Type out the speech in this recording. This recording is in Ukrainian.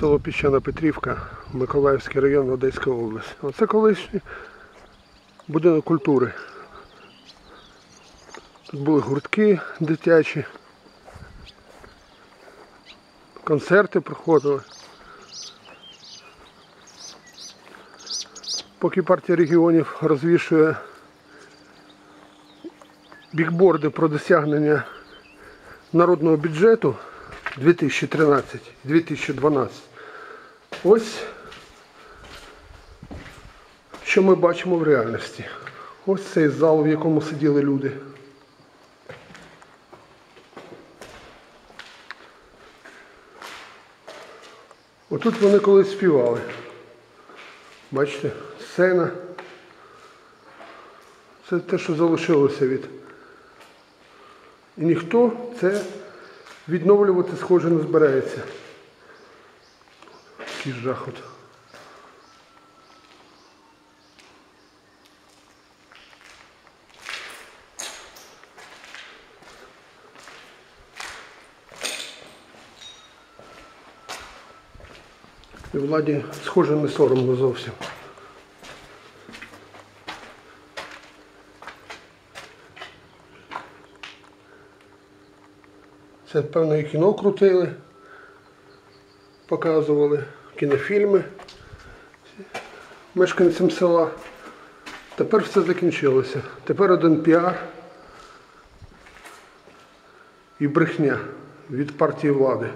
Село Піщана Петрівка, Миколаївський район, Одеська область. Оце колишній будинок культури. Тут були гуртки дитячі, концерти проходили. Поки партія регіонів розвішує бікборди про досягнення народного бюджету 2013-2012. Ось що ми бачимо в реальності. Ось цей зал, в якому сиділи люди. Отут вони колись співали. Бачите, сцена. Це те, що залишилося від. І ніхто це відновлювати схоже не збирається. Такий жах от. І владі схоже не соромно зовсім. Це, певно, і кіно крутили, показували кінофільми мешканцям села. Тепер все закінчилося. Тепер один піар і брехня від партії влади.